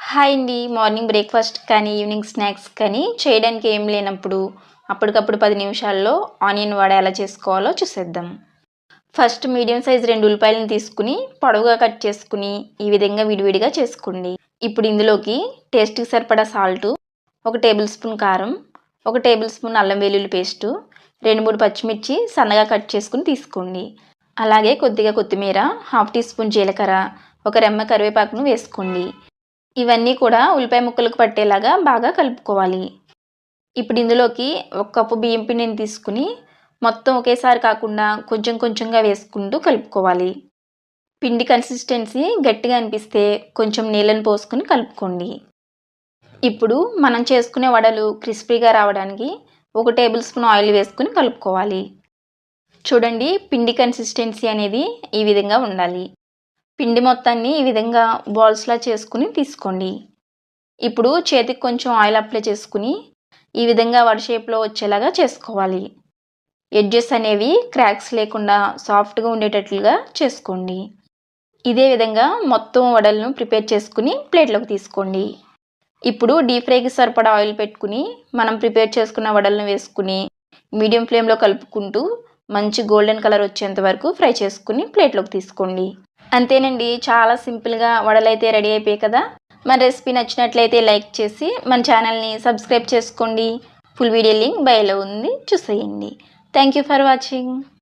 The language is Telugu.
హాయ్ అండి. మార్నింగ్ బ్రేక్ఫాస్ట్ కానీ ఈవినింగ్ స్నాక్స్ కానీ చేయడానికి ఏం లేనప్పుడు అప్పటికప్పుడు పది నిమిషాల్లో ఆనియన్ వడ ఎలా చేసుకోవాలో చూసేద్దాం. ఫస్ట్ మీడియం సైజ్ రెండు ఉల్లిపాయలను తీసుకుని పొడవుగా కట్ చేసుకుని ఈ విధంగా విడివిడిగా చేసుకోండి. ఇప్పుడు ఇందులోకి టేస్ట్కి సరిపడా సాల్టు ఒక టేబుల్ స్పూన్ కారం ఒక టేబుల్ స్పూన్ అల్లం వెల్లుల్లి పేస్టు రెండు మూడు పచ్చిమిర్చి సన్నగా కట్ చేసుకుని తీసుకోండి. అలాగే కొద్దిగా కొత్తిమీర హాఫ్ టీ స్పూన్ జీలకర్ర ఒక రెమ్మ కరివేపాకును వేసుకోండి. ఇవన్నీ కూడా ఉల్లిపాయ ముక్కలకు పట్టేలాగా బాగా కలుపుకోవాలి. ఇప్పుడు ఇందులోకి ఒక కప్పు బియ్యం పిండిని తీసుకుని మొత్తం ఒకేసారి కాకుండా కొంచెం కొంచెంగా వేసుకుంటూ కలుపుకోవాలి. పిండి కన్సిస్టెన్సీ గట్టిగా అనిపిస్తే కొంచెం నీళ్ళని పోసుకుని కలుపుకోండి. ఇప్పుడు మనం చేసుకునే వడలు క్రిస్పీగా రావడానికి ఒక టేబుల్ స్పూన్ ఆయిల్ వేసుకుని కలుపుకోవాలి. చూడండి పిండి కన్సిస్టెన్సీ అనేది ఈ విధంగా ఉండాలి. పిండి మొత్తాన్ని ఈ విధంగా బాల్స్లా చేసుకుని తీసుకోండి. ఇప్పుడు చేతికి కొంచెం ఆయిల్ అప్లై చేసుకుని ఈ విధంగా వడ షేప్లో వచ్చేలాగా చేసుకోవాలి. ఎడ్జెస్ అనేవి క్రాక్స్ లేకుండా సాఫ్ట్గా ఉండేటట్లుగా చేసుకోండి. ఇదే విధంగా మొత్తం వడలను ప్రిపేర్ చేసుకుని ప్లేట్లోకి తీసుకోండి. ఇప్పుడు డీప్ ఫ్రైకి సరిపడా ఆయిల్ పెట్టుకుని మనం ప్రిపేర్ చేసుకున్న వడలను వేసుకుని మీడియం ఫ్లేమ్లో కలుపుకుంటూ మంచి గోల్డెన్ కలర్ వచ్చేంత వరకు ఫ్రై చేసుకుని ప్లేట్లోకి తీసుకోండి. అంతేనండి చాలా సింపుల్గా వడలైతే రెడీ అయిపోయాయి కదా? మన రెసిపీ నచ్చినట్లయితే లైక్ చేసి మన ఛానల్ని సబ్స్క్రైబ్ చేసుకోండి. ఫుల్ వీడియో లింక్ బయలో ఉంది చూసేయండి. Thank you for watching.